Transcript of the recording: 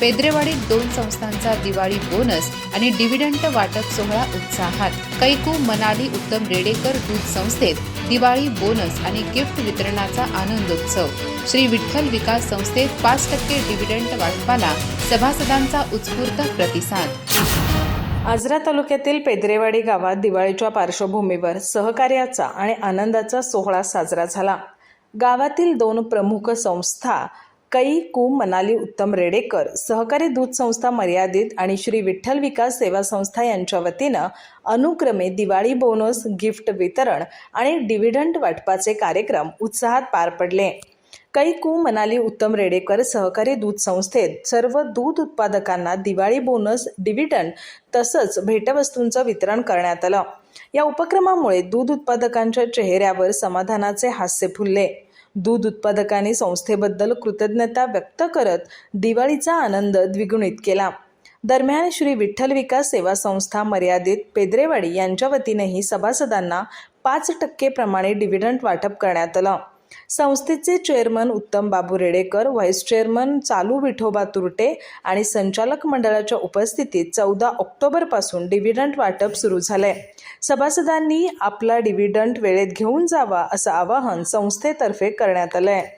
पेद्रेवाडीत दोन संस्थांचा दिवाळी बोनस आणि डिव्हिडंट वाटप सोहळा उत्साहात. कैकू मनाली उत्तम रेडेकर दूध संस्थेत दिवाळी बोनस आणि गिफ्ट वितरणाचा आनंदोत्सव. श्री विठ्ठल विकास संस्थेत पाच टक्के डिव्हिडंट वाटपाला सभासदांचा उत्स्फूर्त प्रतिसाद. आजरा तालुक्यातील पेद्रेवाडी गावात दिवाळीच्या पार्श्वभूमीवर सहकार्याचा आणि आनंदाचा सोहळा साजरा झाला. गावातील दोन प्रमुख संस्था कई कु मनाली उत्तम रेडेकर सहकारी दूध संस्था मर्यादित आणि श्री विठ्ठल विकास सेवा संस्था यांच्या वतीनं अनुक्रमे दिवाळी बोनस गिफ्ट वितरण आणि डिव्हिडंट वाटपाचे कार्यक्रम उत्साहात पार पडले. कैकू मनाली उत्तम रेडेकर सहकारी दूध संस्थेत सर्व दूध उत्पादकांना दिवाळी बोनस डिव्हिडंड तसंच भेटवस्तूंचं वितरण करण्यात आलं. या उपक्रमामुळे दूध उत्पादकांच्या चेहऱ्यावर समाधानाचे हास्य फुलले. दूध उत्पादकांनी संस्थेबद्दल कृतज्ञता व्यक्त करत दिवाळीचा आनंद द्विगुणित केला. दरम्यान श्री विठ्ठल विकास सेवा संस्था मर्यादित पेद्रेवाडी यांच्या वतीनेही सभासदांना पाच टक्के प्रमाणे डिव्हिडंट वाटप करण्यात आलं. संस्थेचे चेअरमन उत्तम बाबू रेडेकर व्हाईस चेअरमन चालू विठोबा तुरटे आणि संचालक मंडळाच्या उपस्थितीत चौदा ऑक्टोबरपासून डिव्हिडंट वाटप सुरू झालंय. सभासदांनी आपला डिव्हिडंट वेळेत घेऊन जावा असं आवाहन संस्थेतर्फे करण्यात आलंय.